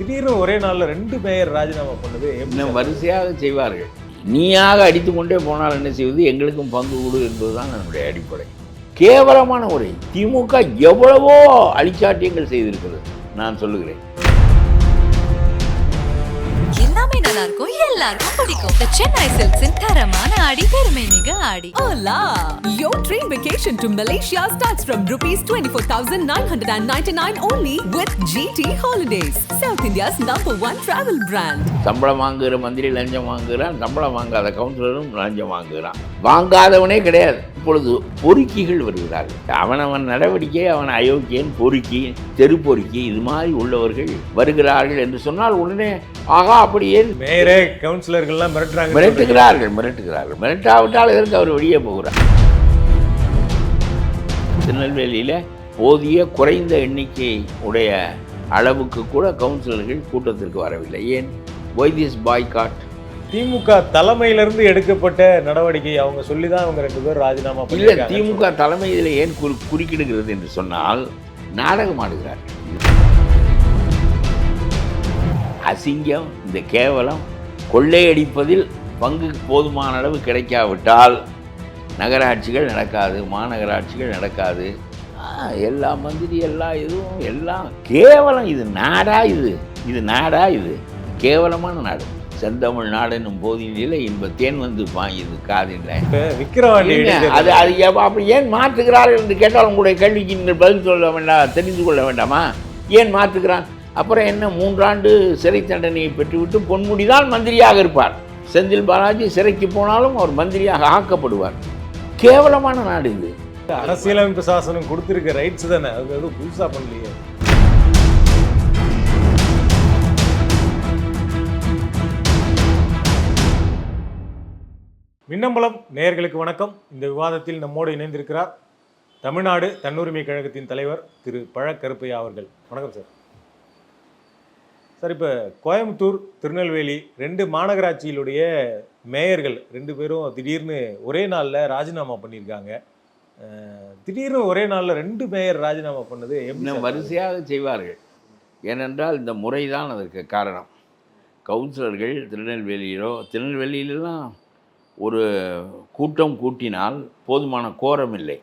திடீர்னு ஒரே நாளில் ரெண்டு மேயர் ராஜினாமா பண்ணது எப்படி இன்னும் வரிசையாக செய்வார்கள். நீயாக அடித்து கொண்டே போனால் என்ன செய்வது? எங்களுக்கும் பங்கு கொடு என்பதுதான் நம்முடைய அடிப்படை. கேவலமான உரை. திமுக எவ்வளவோ அழிச்சாட்டியங்கள் செய்திருக்கிறது. நான் சொல்லுகிறேன். நல்லா இருக்கும் எல்லாருக்கும் பிடிக்கும் The சென்னை சில்க்ஸின் தரமான ஆடி பெருமை மிக ஆடி Hola! Your train vacation to Malaysia starts from rupees 24,999 only with GT Holidays, South India's number one travel brand. சம்பளம் வாங்குகிற மந்திரி லஞ்சம் வாங்குகிறான் சம்பளம் வாங்காத கவுன்சிலரும் லஞ்சம் வாங்குகிறான் வாங்காதவனே கிடையாது. இப்பொழுது பொறுக்கிகள் வருகிறார்கள். அவனவன் நடவடிக்கை அவன் அயோக்கியன் பொறுக்கி தெரு பொறுக்கி இது மாதிரி உள்ளவர்கள் வருகிறார்கள் என்று சொன்னால் உடனே ஆகா அப்படி ஏன்? மேயரே கவுன்சிலர்கள்லாம் மிரட்டுறாங்க மிரட்டுகிறார்கள் மிரட்டுகிறார்கள். மிரட்டாவிட்டால் எதற்கு அவர் வெளியே போகிறார்? திருநெல்வேலியில் போதிய குறைந்த எண்ணிக்கை உடைய அளவுக்கு கூட கவுன்சிலர்கள் கூட்டத்திற்கு வரவில்லை. ஏன்? ஒய் திஸ் பாய்காட் திமுக தலைமையில இருந்து எடுக்கப்பட்ட நடவடிக்கை அவங்க சொல்லிதான் அவங்க ரெண்டு பேரும் ராஜினாமா இல்லை திமுக தலைமை இதில் ஏன் குறு குறுக்கிடுகிறது என்று சொன்னால் நாடகம் ஆடுகிறார். அசிங்கம் இந்த கேவலம் கொள்ளையடிப்பதில் பங்கு போதுமான அளவு கிடைக்காவிட்டால் நகராட்சிகள் நடக்காது மாநகராட்சிகள் நடக்காது. எல்லா மந்திரி எல்லா இதுவும் எல்லாம் கேவலம். இது நாடா இது. இது நாடா இது. கேவலமான நாடு. செந்தமிழ் நாடு என்னும் போதினில இன்ப தேன் வந்து பாயுது இடைத்தேர்தல் அது அது அப்படி ஏன் மாற்றுகிறார்கள் என்று கேட்டால் உங்களுடைய கேள்விக்கு நீங்கள் பதில் சொல்ல வேண்டாம் தெரிந்து கொள்ள வேண்டாமா? ஏன் மாற்றுகிறான்? அப்புறம் என்ன மூன்றாண்டு சிறை தண்டனையை பெற்றுவிட்டு பொன்முடிதான் மந்திரியாக இருப்பார். செந்தில் பாலாஜி சிறைக்கு போனாலும் அவர் மந்திரியாக ஆக்கப்படுவார். கேவலமான நாடு இது. அரசியலமைப்பு சாசனம் கொடுத்திருக்க ரைட்ஸ் தானே? அது எதுவும் புதுசா பண்ணலையே. மின்னம்பலம் நேயர்களுக்கு வணக்கம். இந்த விவாதத்தில் நம்மோடு இணைந்திருக்கிறார் தமிழ்நாடு தன்னுரிமை கழகத்தின் தலைவர் திரு பழ கருப்பையா அவர்கள். வணக்கம் சார். சார் இப்போ கோயம்புத்தூர் திருநெல்வேலி ரெண்டு மாநகராட்சியிலுடைய மேயர்கள் ரெண்டு பேரும் திடீர்னு ஒரே நாளில் ராஜினாமா பண்ணியிருக்காங்க. திடீர்னு ஒரே நாளில் ரெண்டு மேயர் ராஜினாமா பண்ணது இன்னும்? வரிசையாக செய்வார்கள். ஏனென்றால் இந்த முறைதான் அதற்கு காரணம். கவுன்சிலர்கள் திருநெல்வேலியிலோ திருநெல்வேலியிலலாம் ஒரு கூட்டம் கூட்டினால் போதுமான கோரம் இல்லை.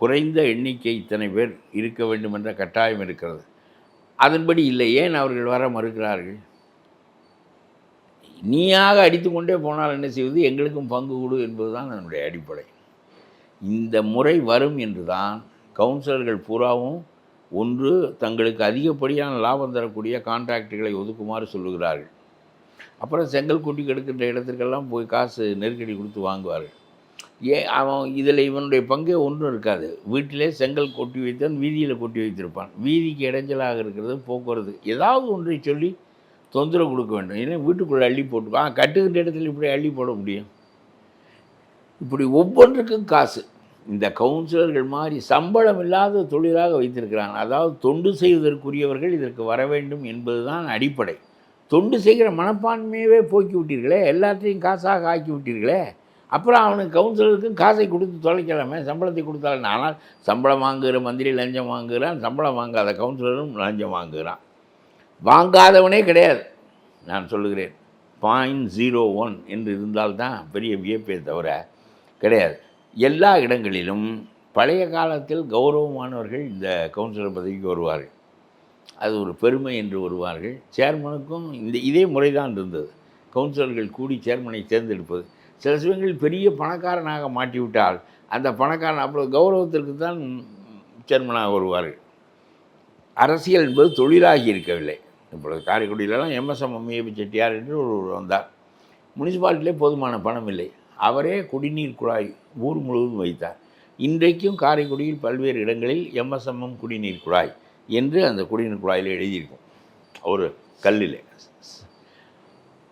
குறைந்த எண்ணிக்கை இத்தனை பேர் இருக்க வேண்டும் என்ற கட்டாயம் இருக்கிறது. அதன்படி இல்லை. ஏன் அவர்கள் வர மறுக்கிறார்கள்? நீயாக அடித்துக்கொண்டே போனால் என்ன செய்வது? எங்களுக்கும் பங்கு கொடு என்பதுதான் அதனுடைய அடிப்படை. இந்த முறை வரும் என்று தான் கவுன்சிலர்கள் பூராவும் ஒன்று தங்களுக்கு அதிகப்படியான லாபம் தரக்கூடிய கான்ட்ராக்டுகளை ஒதுக்குமாறு சொல்லுகிறார்கள். அப்புறம் செங்கல் கூட்டி கெடுக்கின்ற இடத்துக்கெல்லாம் போய் காசு நெருக்கடி கொடுத்து வாங்குவார்கள். ஏன் அவன் இதில் இவனுடைய பங்கே ஒன்றும் இருக்காது. வீட்டிலே செங்கல் கொட்டி வைத்தான் வீதியில் கொட்டி வைத்திருப்பான். வீதிக்கு இடைஞ்சலாக இருக்கிறது போக்குவரத்து. ஏதாவது ஒன்றை சொல்லி தொந்தரவு கொடுக்க வேண்டும். ஏன்னா வீட்டுக்குள்ளே அள்ளி போட்டு ஆ கட்டுகின்ற இடத்துல இப்படி அள்ளி போட முடியும். இப்படி ஒவ்வொன்றுக்கும் காசு. இந்த கவுன்சிலர்கள் மாதிரி சம்பளம் இல்லாத தொழிலாக வைத்திருக்கிறாங்க அதாவது தொண்டு செய்வதற்குரியவர்கள் இதற்கு வர வேண்டும் என்பதுதான் அடிப்படை. தொண்டு செய்கிற மனப்பான்மையவே போக்கி விட்டீர்களே எல்லாத்தையும் காசாக ஆக்கி விட்டீர்களே. அப்புறம் அவனுக்கு கவுன்சிலருக்கும் காசை கொடுத்து தொலைக்கலாமே சம்பளத்தை கொடுத்தாலும் ஆனால் சம்பளம் வாங்குகிற மந்திரி லஞ்சம் வாங்குகிறான் சம்பளம் வாங்காத கவுன்சிலரும் லஞ்சம் வாங்குகிறான். வாங்காதவனே கிடையாது நான் சொல்லுகிறேன். பாயிண்ட் ஜீரோ ஒன் என்று இருந்தால்தான் பெரிய வியப்பே தவிர கிடையாது. எல்லா இடங்களிலும் பழைய காலத்தில் கௌரவமானவர்கள் இந்த கவுன்சிலர் பதவிக்கு வருவார்கள். அது ஒரு பெருமை என்று வருவார்கள். சேர்மனுக்கும் இந்த இதே முறைதான் இருந்தது. கவுன்சிலர்கள் கூடி சேர்மனை தேர்ந்தெடுப்பது. சில சமயங்களில் பெரிய பணக்காரனாக மாட்டிவிட்டால் அந்த பணக்காரன் அப்புறம் கௌரவத்திற்கு தான் சேர்மனாக வருவார்கள். அரசியல் என்பது தொழிலாகி இருக்கவில்லை. இப்பொழுது காரைக்குடியிலலாம் எம்எஸ்எம் அம்மியப்ப செட்டியார் என்று ஒரு வந்தார். முனிசிபாலிட்டியிலே போதுமான பணம் இல்லை. அவரே குடிநீர் குழாய் ஊர் முழுவதும் வைத்தார். இன்றைக்கும் காரைக்குடியில் பல்வேறு இடங்களில் எம்எஸ்எம்எம் குடிநீர் குழாய். என்று அந்த குடிநீர் குழாயில் எழுதியிருக்கும். ஒரு கல்லில்.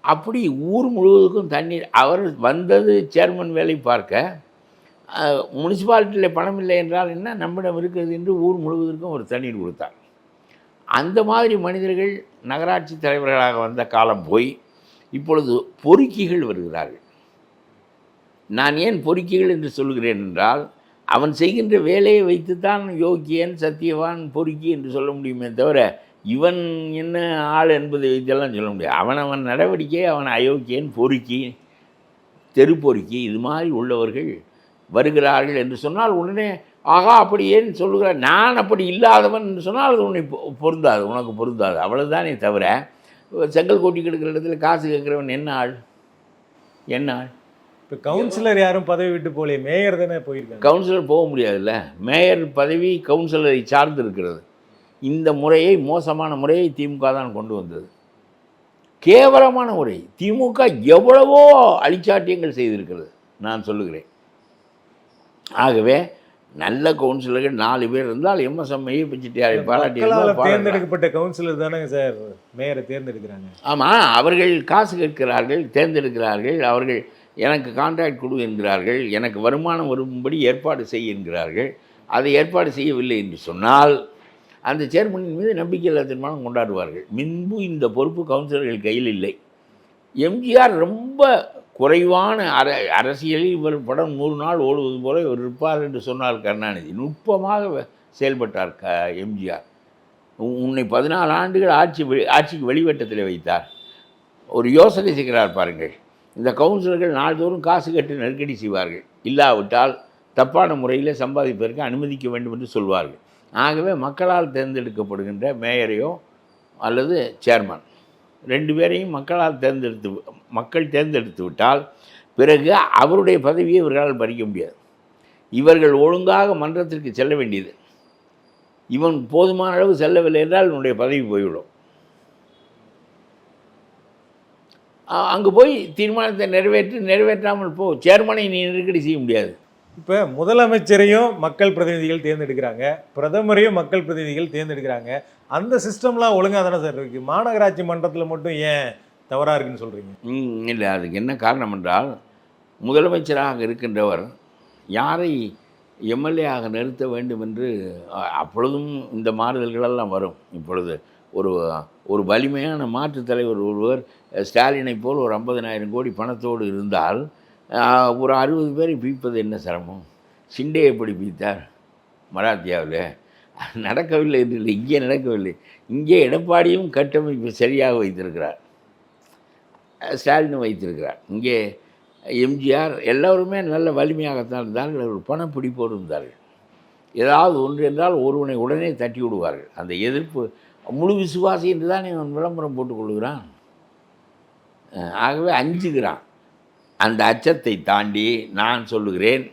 அப்படி ஊர் முழுவதுக்கும் தண்ணீர் அவர் வந்தது சேர்மன் வேலை பார்க்க முனிசிபாலிட்டியில் பணம் இல்லை என்றால் என்ன? நம்மிடம் இருக்கிறது என்று ஊர் முழுவதற்கும் ஒரு தண்ணீர் கொடுத்தார். அந்த மாதிரி மனிதர்கள் நகராட்சி தலைவர்களாக வந்த காலம் போய் இப்பொழுது பொறுக்கிகள் வருகிறார்கள். நான் ஏன் பொறுக்கிகள் என்று சொல்கிறேன் என்றால் அவன் செய்கின்ற வேலையை வைத்துத்தான் யோக்கியன் சத்தியவான் பொறுக்கி என்று சொல்ல முடியுமே தவிர இவன் என்ன ஆள் என்பதை வைத்தெல்லாம் சொல்ல முடியாது. அவன் அவன் நடவடிக்கை அவன் அயோக்கியன் பொறுக்கி தெரு பொறுக்கி இது மாதிரி உள்ளவர்கள் வருகிறார்கள் என்று சொன்னால் உடனே ஆகா அப்படி ஏன் சொல்லுகிறார் நான் அப்படி இல்லாதவன் என்று சொன்னால் அது உன்னை பொ- பொருந்தாது உனக்கு பொருந்தாது. அவ்வளோதானே தவிர செங்கல் கொட்டி கிடக்கிற இடத்துல காசு கேட்குறவன் என்ன ஆள்? என்ன ஆள்? இப்போ கவுன்சிலர் யாரும் பதவி விட்டு போலே மேயர் தானே போயிருக்காங்க. கவுன்சிலர் போக முடியாதுல்ல. மேயர் பதவி கவுன்சிலரை சார்ந்து இருக்கிறது. இந்த முறையை மோசமான முறையை திமுக தான் கொண்டு வந்தது. கேவலமான முறை. திமுக எவ்வளவோ அழிச்சாட்டியங்கள் செய்திருக்கிறது. நான் சொல்லுகிறேன். ஆகவே நல்ல கவுன்சிலர்கள் நாலு பேர் இருந்தால் எம்எஸ்எம்ஐ பிச்சிட்டியாரை பாராட்டி. தேர்ந்தெடுக்கப்பட்ட கவுன்சிலர் தானே சார் மேயரை தேர்ந்தெடுக்கிறாங்க. ஆமாம் அவர்கள் காசு கேட்கிறார்கள் தேர்ந்தெடுக்கிறார்கள். அவர்கள் எனக்கு கான்ட்ராக்ட் கொடு என்கிறார்கள் எனக்கு வருமானம் வரும்படி ஏற்பாடு செய்ய என்கிறார்கள் அதை ஏற்பாடு செய்யவில்லை என்று சொன்னால் அந்த சேர்மனின் மீது நம்பிக்கையில்லா தீர்மானம் கொண்டாடுவார்கள். முன்பு இந்த பொறுப்பு கவுன்சிலர்கள் கையில் இல்லை. எம்ஜிஆர் ரொம்ப குறைவான அர அரசியலில் இவர் படம் நூறு நாள் ஓடுவது போல இவர் இருப்பார் என்று சொன்னார் கருணாநிதி. நுட்பமாக செயல்பட்டார் க எம்ஜிஆர். உன்னை பதினாலு ஆண்டுகள் ஆட்சி வெளி- ஆட்சிக்கு வெளிவட்டத்தில் வைத்தார். ஒரு யோசனை செய்கிறார் பாருங்கள். இந்த கவுன்சிலர்கள் நாள்தோறும் காசு கட்டி நெருக்கடி செய்வார்கள். இல்லாவிட்டால் தப்பான முறையில் சம்பாதிப்பதற்கு அனுமதிக்க வேண்டும் என்று சொல்வார்கள். ஆகவே மக்களால் தேர்ந்தெடுக்கப்படுகின்ற மேயரையோ அல்லது சேர்மன் ரெண்டு பேரையும் மக்களால் தேர்ந்தெடுத்து மக்கள் தேர்ந்தெடுத்து விட்டால் பிறகு அவருடைய பதவியை இவர்களால் பறிக்க முடியாது. இவர்கள் ஒழுங்காக மன்றத்திற்கு செல்ல வேண்டியது. இவன் போதுமான அளவு செல்லவில்லை என்றால் இவனுடைய பதவி போய்விடும். அங்கு போய் தீர்மானத்தை நிறைவேற்றி நிறைவேற்றாமல் போ சேர்மனை நீ நெருக்கடி செய்ய முடியாது. இப்போ முதலமைச்சரையும் மக்கள் பிரதிநிதிகள் தேர்ந்தெடுக்கிறாங்க பிரதமரையும் மக்கள் பிரதிநிதிகள் தேர்ந்தெடுக்கிறாங்க. அந்த சிஸ்டம்லாம் ஒழுங்காக தானே சார் இருக்கு? மாநகராட்சி மன்றத்தில் மட்டும் ஏன் தவறாக இருக்குன்னு சொல்கிறீங்க ம், இல்லை அதுக்கு என்ன காரணம் என்றால் முதலமைச்சராக இருக்கின்றவர் யாரை எம்எல்ஏ ஆக நிறுத்த வேண்டும் என்று அப்பொழுதும் இந்த மாறுதல்களெல்லாம் வரும். இப்பொழுது ஒரு ஒரு வலிமையான மாற்றுத் தலைவர் ஒருவர் ஸ்டாலினை போல் ஒரு ஐம்பதனாயிரம் கோடி பணத்தோடு இருந்தால் ஒரு அறுபது பேரை பீப்பது என்ன சிரமம்? சிண்டே எப்படி பீத்தார் மராத்தியாவில்? நடக்கவில்லை என்று இல்லை இங்கே நடக்கவில்லை. இங்கே எடப்பாடியும் கட்டமைப்பு சரியாக வைத்திருக்கிறார். ஸ்டாலின் வைத்திருக்கிறார். இங்கே எம்ஜிஆர் எல்லோருமே நல்ல வலிமையாகத்தான் இருந்தார்கள் அவர் பணம் பிடிப்போடு இருந்தார்கள். ஏதாவது ஒன்று என்றால் ஒருவனை உடனே தட்டி விடுவார்கள் அந்த எதிர்ப்பு முழு விசுவாசி என்று தான் இவன் விளம்பரம் போட்டுக்கொள்கிறான் ஆகவே அஞ்சுகிறான். அந்த அச்சத்தை தாண்டி நான் சொல்லுகிறேன்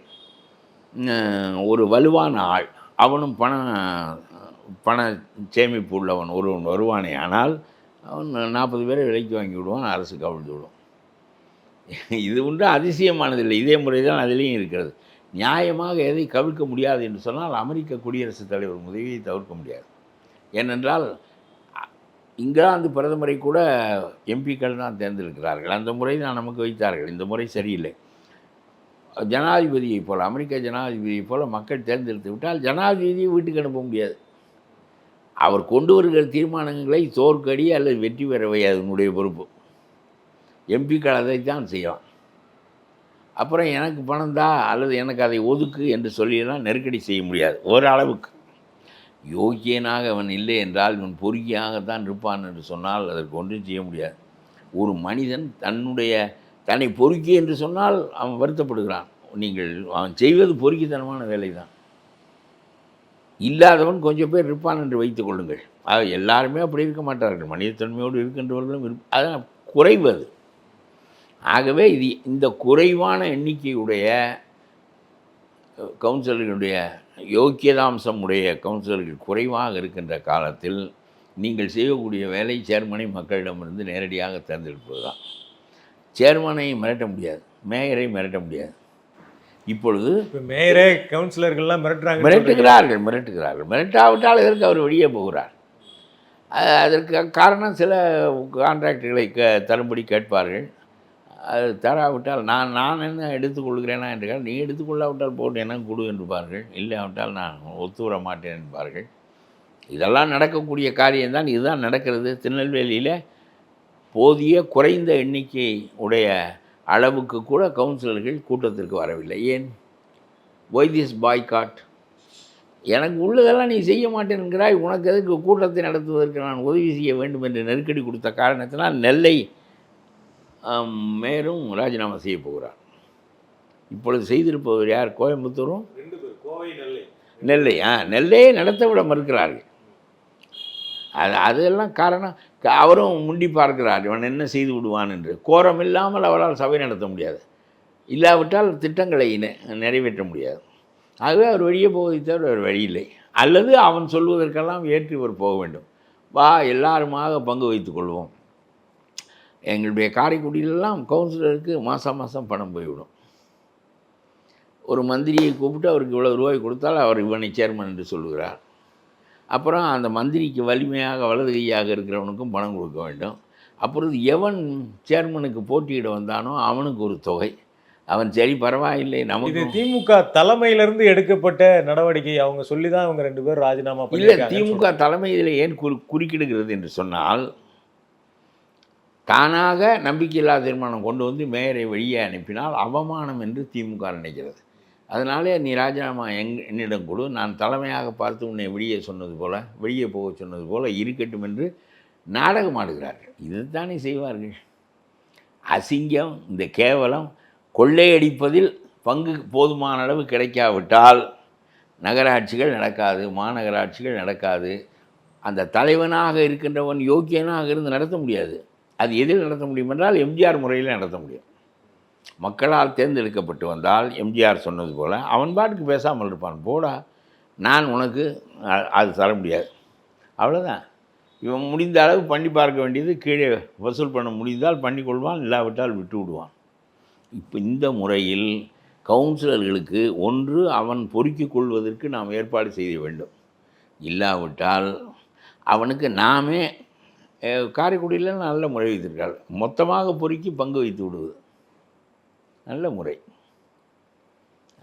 ஒரு வலுவான ஆள் அவனும் பண பண சேமிப்பு உள்ளவன் ஒருவன் வருவானே ஆனால் அவன் நாற்பது பேரை விலைக்கு வாங்கி விடுவான் அரசு கவிழ்ந்து விடும். இது ஒன்று அதிசயமானதில்லை. இதே முறை தான் அதிலையும் இருக்கிறது. நியாயமாக எதை கவிழ்க்க முடியாது என்று சொன்னால் அமெரிக்க குடியரசுத் தலைவர் உதவியை தவிர்க்க முடியாது. ஏனென்றால் இங்கிலாந்து பிரதமரை கூட எம்பிக்கள் தான் தேர்ந்தெடுக்கிறார்கள். அந்த முறை தான் நமக்கு வைத்தார்கள். இந்த முறை சரியில்லை. ஜனாதிபதியைப் போல் அமெரிக்க ஜனாதிபதியைப் போல் மக்கள் தேர்ந்தெடுத்து விட்டால் ஜனாதிபதியை வீட்டுக்கு அனுப்ப முடியாது. அவர் கொண்டு வருகிற தீர்மானங்களை தோற்கடி அல்லது வெற்றி பெறவை அதனுடைய பொறுப்பு. எம்பிக்கள் அதைத்தான் செய்யலாம் அப்புறம் எனக்கு பணம் தா அல்லது எனக்கு அதை ஒதுக்கு என்று சொல்லியெல்லாம் நெருக்கடி செய்ய முடியாது. ஓரளவுக்கு யோக்கியனாக அவன் இல்லை என்றால் இவன் பொறுக்கியாகத்தான் இருப்பான் என்று சொன்னால் அதற்கு ஒன்றும் செய்ய முடியாது. ஒரு மனிதன் தன்னுடைய தன்னை பொறுக்கி என்று சொன்னால் அவன் வருத்தப்படுகிறான். நீங்கள் அவன் செய்வது பொறுக்கித்தனமான வேலை தான் இல்லாதவன் கொஞ்சம் பேர் இருப்பான் என்று வைத்துக் கொள்ளுங்கள். ஆக எல்லாருமே அப்படி இருக்க மாட்டார்கள். மனிதத்தன்மையோடு இருக்கின்றவர்களும் இரு அதான் குறைவது ஆகவே இது இந்த குறைவான எண்ணிக்கையுடைய கவுன்சிலர்களுடைய யோக்கியதாம்சம் உடைய கவுன்சிலர்கள் குறைவாக இருக்கின்ற காலத்தில் நீங்கள் செய்யக்கூடிய வேலை சேர்மனை மக்களிடமிருந்து நேரடியாக தேர்ந்தெடுப்பது தான் சேர்மனை மிரட்ட முடியாது. மேயரை மிரட்ட முடியாது. இப்பொழுது இப்போ மேயரே கவுன்சிலர்கள்லாம் மிரட்டுறாங்க மிரட்டுகிறார்கள் மிரட்டுகிறார்கள். மிரட்டாவிட்டால் எதற்கு அவர் வெளியே போகிறார். அதற்கு காரணம் சில கான்ட்ராக்டுகளை க தரும்படி கேட்பார்கள். அது தராவிட்டால் நான் நான் என்ன எடுத்துக்கொள்கிறேனா என்று கேட்டால் நீ எடுத்துக்கொள்ளாவிட்டால் போட்டு என்ன கொடு என்பார்கள் இல்லாவிட்டால் நான் ஒத்து வர மாட்டேன் என்பார்கள் இதெல்லாம் நடக்கக்கூடிய காரியம்தான் இதுதான் நடக்கிறது. திருநெல்வேலியில் போதிய குறைந்த எண்ணிக்கை உடைய அளவுக்கு கூட கவுன்சிலர்கள் கூட்டத்திற்கு வரவில்லை. ஏன்? ஒய் திஸ் பாய்காட் எனக்கு உள்ளதெல்லாம் நீ செய்ய மாட்டேன்கிறாய் உனக்கு எதுக்கு கூட்டத்தை நடத்துவதற்கு நான் உதவி செய்ய வேண்டும் என்று நெருக்கடி கொடுத்த காரணத்தினால் நெல்லை மேயரும் ராஜினாமா செய்ய போகிறார். இப்பொழுது செய்திருப்பவர் யார்? கோயம்புத்தூரும் நெல்லை. நெல்லை ஆ நெல்லையை நடத்த விட மறுக்கிறார்கள். அது அதெல்லாம் காரணம் அவரும் முண்டி பார்க்கிறார் இவன் என்ன செய்து விடுவான் என்று. கோரம் இல்லாமல் அவரால் சபை நடத்த முடியாது. இல்லாவிட்டால் திட்டங்களை நிறைவேற்ற முடியாது. ஆகவே அவர் வெளியே போவதை தவிர வேறு வழி இல்லை. அல்லது அவன் சொல்வதற்கெல்லாம் ஏற்று இவர் போக வேண்டும். வா எல்லாருமாக பங்கு வைத்துக் கொள்வோம். எங்களுடைய காரைக்குடியிலெல்லாம் கவுன்சிலருக்கு மாதம் மாதம் பணம் போய்விடும். ஒரு மந்திரியை கூப்பிட்டு அவருக்கு இவ்வளோ ரூபாய் கொடுத்தால் அவர் இவனை சேர்மன் என்று சொல்லுகிறார். அப்புறம் அந்த மந்திரிக்கு வலிமையாக வலது கையாக இருக்கிறவனுக்கும் பணம் கொடுக்க வேண்டும். அப்புறம் எவன் சேர்மனுக்கு போட்டியிட வந்தானோ அவனுக்கு ஒரு தொகை. அவன் சரி பரவாயில்லை நமக்கு திமுக தலைமையிலிருந்து எடுக்கப்பட்ட நடவடிக்கை. அவங்க சொல்லி தான் அவங்க ரெண்டு பேரும் ராஜினாமா இல்லை திமுக தலைமை இதில் ஏன் குறு குறுக்கிடுகிறது என்று சொன்னால் தானாக நம்பிக்கையில்லா தீர்மானம் கொண்டு வந்து மேயரை வெளியே அனுப்பினால் அவமானம் என்று திமுக நினைக்கிறது. அதனாலே நீ ராஜினாமா எங் என்னிடம் கொடு. நான் தலைமையாக பார்த்து உன்னை வெளியே சொன்னது போல் வெளியே போக சொன்னது போல் இருக்கட்டும் என்று நாடகம் ஆடுகிறார்கள். இதுதானே செய்வார்கள். அசிங்கம் இந்த கேவலம் கொள்ளையடிப்பதில் பங்கு போதுமான அளவு கிடைக்காவிட்டால் நகராட்சிகள் நடக்காது மாநகராட்சிகள் நடக்காது. அந்த தலைவனாக இருக்கின்றவன் யோக்கியனாக இருந்து நடத்த முடியாது. அது எதில் நடத்த முடியும் என்றால் எம்ஜிஆர் முறையில் நடத்த முடியும். மக்களால் தேர்ந்தெடுக்கப்பட்டு வந்தால் எம்ஜிஆர் சொன்னது போல் அவன் பாட்டுக்கு பேசாமல் இருப்பான். போடா நான் உனக்கு அது தர முடியாது. அவ்வளோதான் இவன் முடிந்த அளவு பண்ணி பார்க்க வேண்டியது கீழே வசூல் பண்ண முடிந்தால் பண்ணி கொள்வான் இல்லாவிட்டால் விட்டு விடுவான். இப்போ இந்த முறையில் கவுன்சிலர்களுக்கு ஒன்று அவன் பொறுக்கிக் கொள்வதற்கு நாம் ஏற்பாடு செய்ய வேண்டும். இல்லாவிட்டால் அவனுக்கு நாமே காரைக்குடியில் நல்ல முறை வைத்திருக்காள் மொத்தமாக பொறுக்கி பங்கு வைத்து விடுவது. நல்ல முறை.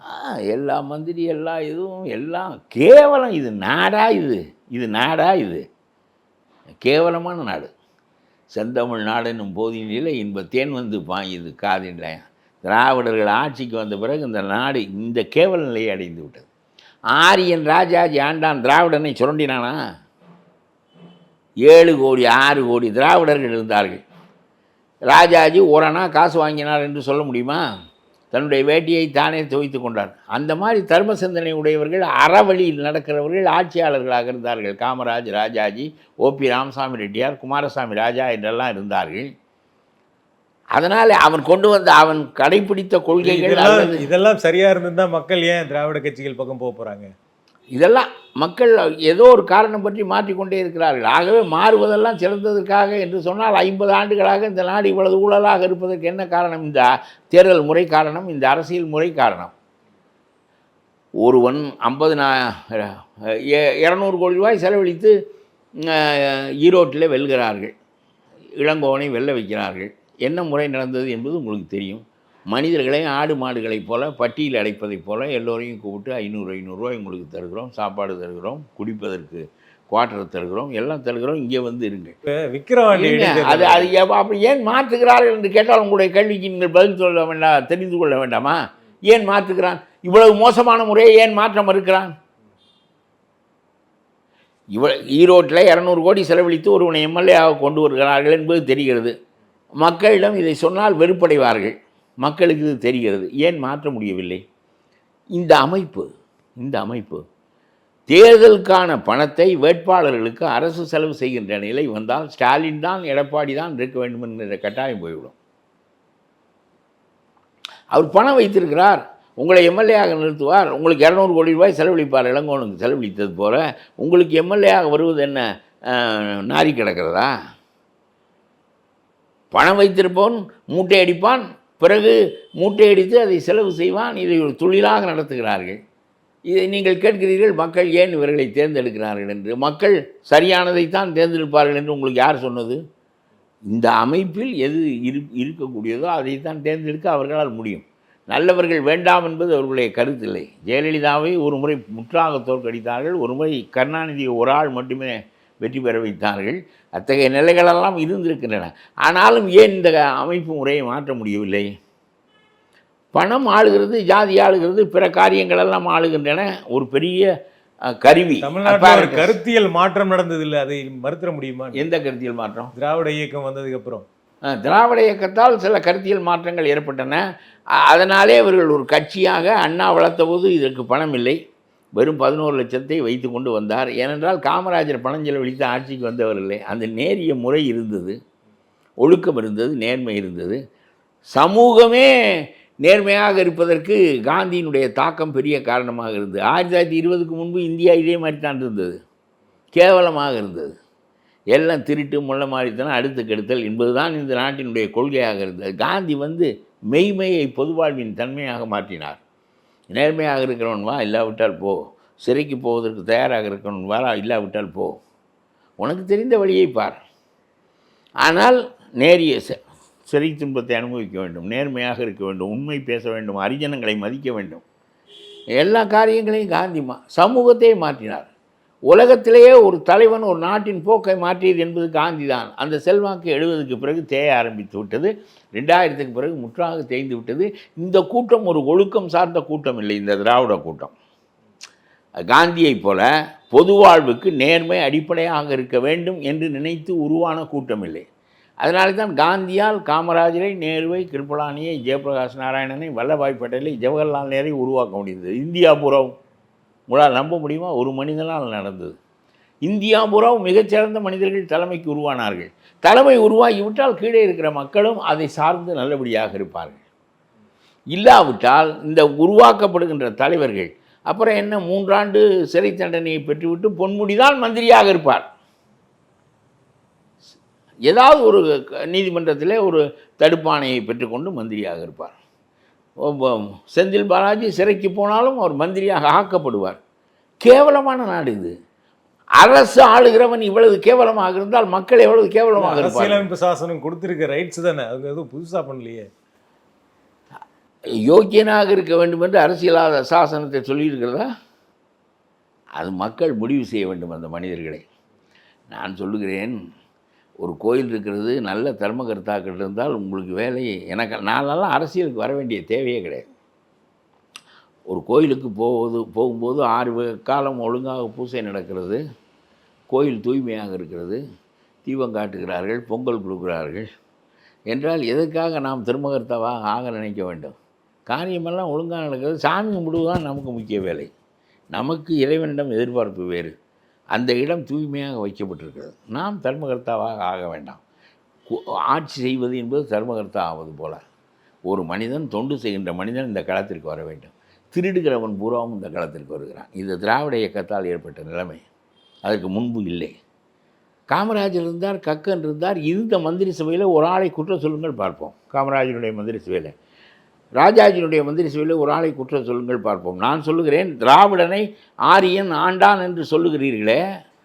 ஆ, எல்லா மந்திரி எல்லா இதுவும் எல்லாம் கேவலம். இது நாடா இது. இது நாடா இது. கேவலமான நாடு. செந்தமிழ் நாடெனும் போதினில இன்ப தேன் வந்து பாயுது காதில் திராவிடர்கள் ஆட்சிக்கு வந்த பிறகு இந்த நாடு இந்த கேவல நிலையை அடைந்து விட்டது. ஆரியன் ராஜாஜி ஆண்டான் திராவிடனை சுரண்டினானா? ஏழு கோடி ஆறு கோடி திராவிடர்கள் இருந்தார்கள். ராஜாஜி ஓரணா காசு வாங்கினார் என்று சொல்ல முடியுமா? தன்னுடைய வேட்டியை தானே துவைத்து கொண்டார். அந்த மாதிரி தர்ம சிந்தனை உடையவர்கள் அறவழியில் நடக்கிறவர்கள் ஆட்சியாளர்களாக இருந்தார்கள். காமராஜ் ராஜாஜி ஓபி ராமசாமி ரெட்டியார் குமாரசாமி ராஜா என்றெல்லாம் இருந்தார்கள். அதனால் அவன் கொண்டு வந்த அவன் கடைபிடித்த கொள்கைகள் இதெல்லாம் அல்லது இதெல்லாம் சரியா இருந்திருந்தா மக்கள் ஏன் திராவிட கட்சிகள் பக்கம் போக போறாங்க? இதெல்லாம் மக்கள் ஏதோ ஒரு காரணம் பற்றி மாற்றிக்கொண்டே இருக்கிறார்கள். ஆகவே மாறுவதெல்லாம் சிறந்ததற்காக என்று சொன்னால் ஐம்பது ஆண்டுகளாக இந்த நாடு இவ்வளவு ஊழலாக இருப்பதற்கு என்ன காரணம்? இந்த தேர்தல் முறை காரணம் இந்த அரசியல் முறை காரணம். ஒருவன் ஐம்பது நா இரநூறு கோடி ரூபாய் செலவழித்து ஈரோட்டில் வெல்கிறார்கள். இளங்கோவனை வெல்ல வைக்கிறார்கள். என்ன முறை நடந்தது என்பது உங்களுக்கு தெரியும். மனிதர்களை ஆடு மாடுகளைப் போல பட்டியல் அடைப்பதைப் போல எல்லோரையும் கூப்பிட்டு ஐநூறு ஐநூறுரூவா உங்களுக்கு தருகிறோம் சாப்பாடு தருகிறோம் குடிப்பதற்கு குவார்ட்டர் தருகிறோம் எல்லாம் தருகிறோம் இங்கே வந்து இருங்க. இல்லைங்க, அது அது அப்படி ஏன் மாற்றுகிறார்கள் என்று கேட்டால் உங்களுடைய கேள்விக்கு நீங்கள் பதில் சொல்ல வேண்டாம் தெரிந்து கொள்ள வேண்டாமா? ஏன் மாற்றுகிறான் இவ்வளவு மோசமான முறையை ஏன் மாற்ற மறுக்கிறான்? இவ ஈரோட்டில் இரநூறு கோடி செலவழித்து ஒருவனை எம்எல்ஏவாக கொண்டு வருகிறார்கள் என்பது தெரிகிறது. மக்களிடம் இதை சொன்னால் வெறுப்படைவார்கள். மக்களுக்கு இது தெரிகிறது. ஏன் மாற்ற முடியவில்லை? இந்த அமைப்பு இந்த அமைப்பு தேர்தலுக்கான பணத்தை வேட்பாளர்களுக்கு அரசு செலவு செய்கின்ற நிலை வந்தால் ஸ்டாலின் தான் எடப்பாடி தான் இருக்க வேண்டும் என்கிற கட்டாயம் போய்விடும். அவர் பணம் வைத்திருக்கிறார். உங்களை எம்எல்ஏயாக நிறுத்துவார். உங்களுக்கு இரநூறு கோடி ரூபாய் செலவழிப்பார். இளங்கோனுக்கு செலவழித்தது போல உங்களுக்கு எம்எல்ஏயாக வருவது என்ன? நாரி கிடக்கிறதா? பணம் வைத்திருப்பவன் மூட்டை அடிப்பான். பிறகு மூட்டை அடித்து அதை செலவு செய்வான். இதை ஒரு தொழிலாக நடத்துகிறார்கள். இதை நீங்கள் கேட்கிறீர்கள் மக்கள் ஏன் இவர்களை தேர்ந்தெடுக்கிறார்கள் என்று. மக்கள் சரியானதைத்தான் தேர்ந்தெடுப்பார்கள் என்று உங்களுக்கு யார் சொன்னது? இந்த அமைப்பில் எது இரு இருக்கக்கூடியதோ அதைத்தான் தேர்ந்தெடுக்க அவர்களால் முடியும். நல்லவர்கள் வேண்டாம் என்பது அவர்களுடைய கருத்தில்லை. ஜெயலலிதாவை ஒரு முறை முற்றாக தோற்கடித்தார்கள். ஒரு முறை கருணாநிதியை ஒரு ஆள் மட்டுமே வெற்றி பெற வைத்தார்கள் அத்தகைய நிலைகளெல்லாம் இருந்திருக்கின்றன. ஆனாலும் ஏன் இந்த அமைப்பு முறையை மாற்ற முடியவில்லை? பணம் ஆளுகிறது ஜாதி ஆளுகிறது பிற காரியங்கள் எல்லாம் ஆளுகின்றன. ஒரு பெரிய கருவி. தமிழ்நாட்டில். கருத்தியல் மாற்றம் நடந்தது இல்ல அதை மறுத்திட முடியுமா? எந்த கருத்தியல் மாற்றம்? திராவிட இயக்கம் வந்ததுக்கு அப்புறம். அஹ், திராவிட இயக்கத்தால் சில கருத்தியல் மாற்றங்கள் ஏற்பட்டன. அதனாலே அவர்கள் ஒரு கட்சியாக அண்ணா வளர்த்த போது இதற்கு பணம் இல்லை. வெறும் பதினோரு லட்சத்தை வைத்து கொண்டு வந்தார். ஏனென்றால் காமராஜர் பணம் செலவழித்து ஆட்சிக்கு வந்தவர் இல்லை. அந்த நேரிய முறை இருந்தது. ஒழுக்கம் இருந்தது நேர்மை இருந்தது. சமூகமே நேர்மையாக இருப்பதற்கு காந்தியினுடைய தாக்கம் பெரிய காரணமாக இருந்தது. ஆயிரத்தி தொள்ளாயிரத்தி இருபதுக்கு முன்பு இந்தியா இதே மாதிரி தான் இருந்தது. கேவலமாக இருந்தது. எல்லாம் திருட்டு முள்ள மாறித்தனம் அடுத்து கெடுத்தல் என்பதுதான் இந்த நாட்டினுடைய கொள்கையாக இருந்தது. காந்தி வந்து மெய்மையை பொதுவாழ்வின் தன்மையாக மாற்றினார். நேர்மையாக இருக்கிறவன் வா இல்லாவிட்டால் போ. சிறைக்கு போவதற்கு தயாராக இருக்கிறவன் வா இல்லாவிட்டால் போ. உனக்கு தெரிந்த வழியை பார். ஆனால் நேரிய ச- சிறை துன்பத்தை அனுபவிக்க வேண்டும். நேர்மையாக இருக்க வேண்டும். உண்மை பேச வேண்டும். அரிஜனங்களை மதிக்க வேண்டும். எல்லா காரியங்களையும் காந்தி மா சமூகத்தை மாற்றினார். உலகத்திலேயே ஒரு தலைவன் ஒரு நாட்டின் போக்கை மாற்றியது என்பது காந்தி தான் அந்த செல்வாக்கு எழுபதுக்கு பிறகு தேய ஆரம்பித்து விட்டது. ரெண்டாயிரத்துக்கு பிறகு முற்றாக தேய்ந்து விட்டது. இந்த கூட்டம் ஒரு ஒழுக்கம் சார்ந்த கூட்டம் இல்லை இந்த திராவிட கூட்டம். காந்தியைப் போல பொது வாழ்வுக்கு நேர்மை அடிப்படையாக இருக்க வேண்டும் என்று நினைத்து உருவான கூட்டம் இல்லை. அதனால தான் காந்தியால் காமராஜரை நேருவை கிருப்பலானியை ஜெயபிரகாஷ் நாராயணனை வல்லபாய் பட்டேலை ஜவஹர்லால் நேரை உருவாக்க முடிந்தது இந்தியா புறம் உங்களால் நம்ப முடியுமா? ஒரு மனிதனால் நடந்தது. இந்தியா பூரா மிகச்சிறந்த மனிதர்கள் தலைமைக்கு உருவானார்கள். தலைமை உருவாகிவிட்டால் கீழே இருக்கிற மக்களும் அதை சார்ந்து நல்லபடியாக இருப்பார்கள். இல்லாவிட்டால் இந்த உருவாக்கப்படுகின்ற தலைவர்கள் அப்புறம் என்ன மூன்றாண்டு சிறை தண்டனையை பெற்றுவிட்டு பொன்முடிதான் மந்திரியாக இருப்பார். ஏதாவது ஒரு நீதிமன்றத்தில் ஒரு தடுப்பாணையை பெற்றுக்கொண்டு மந்திரியாக இருப்பார். செந்தில் பாலாஜி சிறைக்கு போனாலும் அவர் மந்திரியாக ஆக்கப்படுவார். கேவலமான நாடு இது. அரசு ஆளுகிறவன் இவ்வளவு கேவலமாக இருந்தால் மக்கள் எவ்வளவு கேவலமாக அரசியலமைப்பு சாசனம் கொடுத்திருக்க ரைட்ஸ் தானே? அவங்க எதுவும் புதுசா பண்ணலையே. யோக்கியனாக இருக்க வேண்டும் என்று அரசியலாத சாசனத்தை சொல்லியிருக்கிறதா? அது மக்கள் முடிவு செய்ய வேண்டும் அந்த மனிதர்களை. நான் சொல்லுகிறேன் ஒரு கோயில் இருக்கிறது நல்ல தர்மகர்த்தாக்கள் இருந்தால் உங்களுக்கு வேலை எனக்கு நாளெல்லாம் அரசியலுக்கு வர வேண்டிய தேவையே கிடையாது. ஒரு கோயிலுக்கு போவது போகும்போது ஆறு காலம் ஒழுங்காக பூசை நடக்கிறது கோயில் தூய்மையாக இருக்கிறது தீபம் காட்டுகிறார்கள் பொங்கல் கொடுக்கிறார்கள். என்றால் எதற்காக நாம் திருமகர்த்தாவாக ஆக நினைக்க வேண்டும்? காரியமெல்லாம் ஒழுங்காக நடக்கிறது சாமி கும்பிடுவதுதான் நமக்கு முக்கிய வேலை. நமக்கு இறைவனிடம் எதிர்பார்ப்பு வேறு. அந்த இடம் தூய்மையாக வைக்கப்பட்டிருக்கிறது. நாம் தர்மகர்த்தாவாக ஆக வேண்டாம். கு- ஆட்சி செய்வது என்பது தர்மகர்த்தா ஆவது போல. ஒரு மனிதன் தொண்டு செய்கின்ற மனிதன் இந்த களத்திற்கு வர வேண்டும். திருடுகிறவன் பூராவும் இந்த களத்திற்கு வருகிறான். இது திராவிட இயக்கத்தால் ஏற்பட்ட நிலைமை. அதற்கு முன்பு இல்லை. காமராஜர் இருந்தார் கக்கன் இருந்தார். இந்த மந்திரி சபையில் ஒரு ஆளை குற்றம் சொல்லுங்கள் பார்ப்போம். காமராஜருடைய மந்திரி சபையில். ராஜாஜினுடைய மந்திரி சபையில் ஒரு ஆளை குற்றம் சொல்லுங்கள் பார்ப்போம். நான் சொல்லுகிறேன் திராவிடனை ஆரியன் ஆண்டான் என்று சொல்லுகிறீர்களே.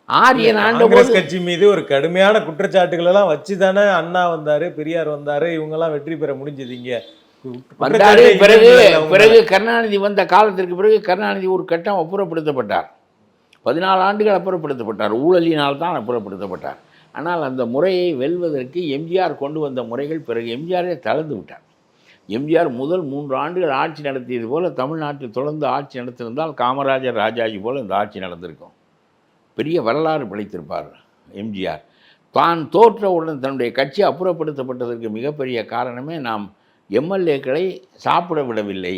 ஆரியன் ஆண்ட கட்சி மீது ஒரு கடுமையான குற்றச்சாட்டுகள் எல்லாம் வச்சு தானே அண்ணா வந்தாரு பெரியார் வந்தாரு இவங்க எல்லாம் வெற்றி பெற முடிஞ்சது இங்க. வந்தாரு பிறகு பிறகு கருணாநிதி வந்த காலத்திற்கு பிறகு கருணாநிதி ஒரு கட்டம் அப்புறப்படுத்தப்பட்டார். பதினாலு ஆண்டுகள் அப்புறப்படுத்தப்பட்டார். ஊழலினால் தான் அப்புறப்படுத்தப்பட்டார். ஆனால் அந்த முறையை வெல்வதற்கு எம்ஜிஆர் கொண்டு வந்த முறைகள் பிறகு எம்ஜிஆரே தளர்ந்து விட்டார். எம்ஜிஆர் முதல் மூன்று ஆண்டுகள் ஆட்சி நடத்தியது போல் தமிழ்நாட்டில் தொடர்ந்து ஆட்சி நடத்தியிருந்தால் காமராஜர் ராஜாஜி போல் இந்த ஆட்சி நடந்திருக்கும். பெரிய வரலாறு படைத்திருப்பார் எம்ஜிஆர். தான் தோற்றவுடன் தன்னுடைய கட்சி அப்புறப்படுத்தப்பட்டதற்கு மிகப்பெரிய காரணமே நாம் எம்எல்ஏக்களை சாப்பிட விடவில்லை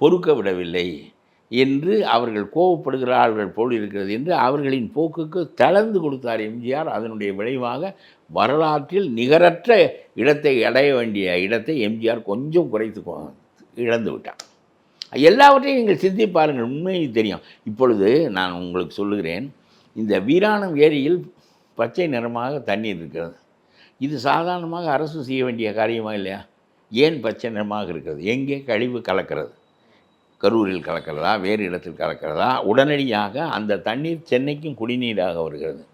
பொறுக்க விடவில்லை. என்று அவர்கள் கோபப்படுகிறார்கள் போல் இருக்கிறது என்று அவர்களின் போக்குக்கு தளர்ந்து கொடுத்தார் எம்ஜிஆர். அதனுடைய விளைவாக வரலாற்றில் நிகரற்ற இடத்தை அடைய வேண்டிய இடத்தை எம்ஜிஆர் கொஞ்சம் குறைத்து இழந்து விட்டார். எல்லாவற்றையும் நீங்கள் சிந்தி பாருங்கள் உண்மையை தெரியும். இப்பொழுது நான் உங்களுக்கு சொல்லுகிறேன் இந்த வீராணம் ஏரியில் பச்சை நிறமாக தண்ணீர் இருக்கிறது. இது சாதாரணமாக அரசு செய்ய வேண்டிய காரியமா இல்லையா? ஏன் பச்சை நிறமாக இருக்கிறது? எங்கே கழிவு கலக்கிறது? கரூரில் கலக்கிறதா வேறு இடத்தில் கலக்கிறதா உடனடியாக அந்த தண்ணீர் சென்னைக்கும் குடிநீராக வருகிறது.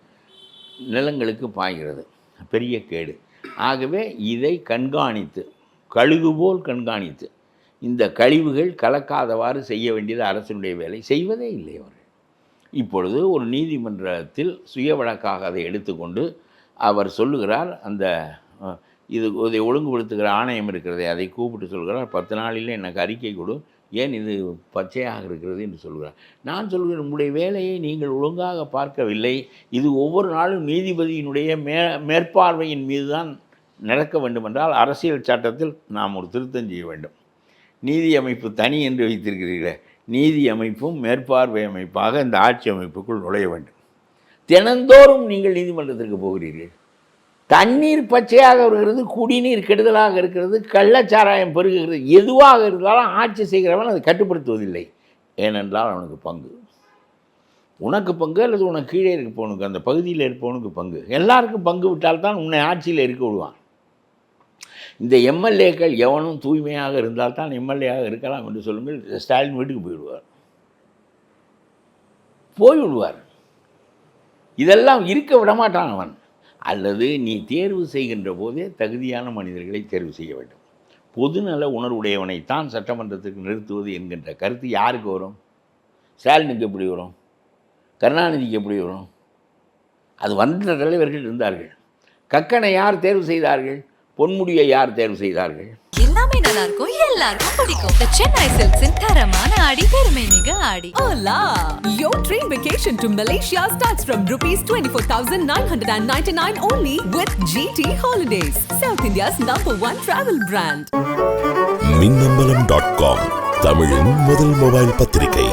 நிலங்களுக்கு பாய்கிறது. பெரிய கேடு. ஆகவே இதை கண்காணித்து கழுகு போல் கண்காணித்து இந்த கழிவுகள் கலக்காதவாறு செய்ய வேண்டியது அரசினுடைய வேலை. செய்வதே இல்லை அவர்கள். இப்பொழுது ஒரு நீதிமன்றத்தில் சுய வழக்காக அதை எடுத்துக்கொண்டு அவர் சொல்லுகிறார் அந்த இது இதை ஒழுங்குபடுத்துகிற ஆணையம் இருக்கிறதே அதை கூப்பிட்டு சொல்கிறார் பத்து நாளில் எனக்கு அறிக்கை கொடு. ஏன் இது பச்சையாக இருக்கிறது என்று சொல்கிறார். நான் சொல்கிறேன் உங்களுடைய வேலையை நீங்கள் ஒழுங்காக பார்க்கவில்லை. இது ஒவ்வொரு நாளும் நீதிபதியினுடைய மே மேற்பார்வையின் மீது தான் நடக்க வேண்டுமென்றால் அரசியல் சட்டத்தில் நாம் ஒரு திருத்தம் செய்ய வேண்டும். நீதி அமைப்பு தனி என்று வைத்திருக்கிறீர்களே நீதி அமைப்பும் மேற்பார்வை அமைப்பாக இந்த ஆட்சி அமைப்புக்குள் நுழைய வேண்டும். தினந்தோறும் நீங்கள் நீதிமன்றத்திற்கு போகிறீர்கள். தண்ணீர் பச்சையாக வருகிறது குடிநீர் கெடுதலாக இருக்கிறது கள்ளச்சாராயம் பெருகுகிறது எதுவாக இருந்தாலும் ஆட்சி செய்கிறவன் அதை கட்டுப்படுத்துவதில்லை. ஏனென்றால் அவனுக்கு பங்கு. உனக்கு பங்கு அல்லது உனக்கு கீழே இருப்பவனுக்கு அந்த பகுதியில் இருப்பவனுக்கு பங்கு. எல்லாருக்கும் பங்கு விட்டால்தான் உன்னை ஆட்சியில் இருக்க விடுவான். இந்த எம்எல்ஏக்கள் எவனும் தூய்மையாக இருந்தால்தான் எம்எல்ஏயாக இருக்கலாம் என்று சொல்லுங்கள் ஸ்டாலின் வீட்டுக்கு போய்விடுவார் போய்விடுவார். இதெல்லாம் இருக்க விடமாட்டான் அவன். அல்லது நீ தேர்வு செய்கின்ற போதே தகுதியான மனிதர்களை தேர்வு செய்ய வேண்டும். பொதுநல உணர்வுடையவனைத்தான் சட்டமன்றத்துக்கு நிறுத்துவது என்கின்ற கருத்து யாருக்கு வரும்? ஸ்டாலினுக்கு எப்படி வரும்? கருணாநிதிக்கு எப்படி வரும்? அது வந்த தலைவர்கள் இருந்தார்கள். கக்கனை யார் தேர்வு செய்தார்கள்? பொன்முடியை யார் தேர்வு செய்தார்கள்? நல்லா இருக்கும் எல்லாருக்கும் பிடிக்கும் The சென்னை சில்க்ஸின் தரமான ஆடி பெருமை மிக ஆடி Hola! Your dream vacation to Malaysia starts from rupees 24,999 only with GT Holidays, South India's number one travel brand. Minnambalam dot com தமிழின் முதல் மொபைல் பத்திரிகை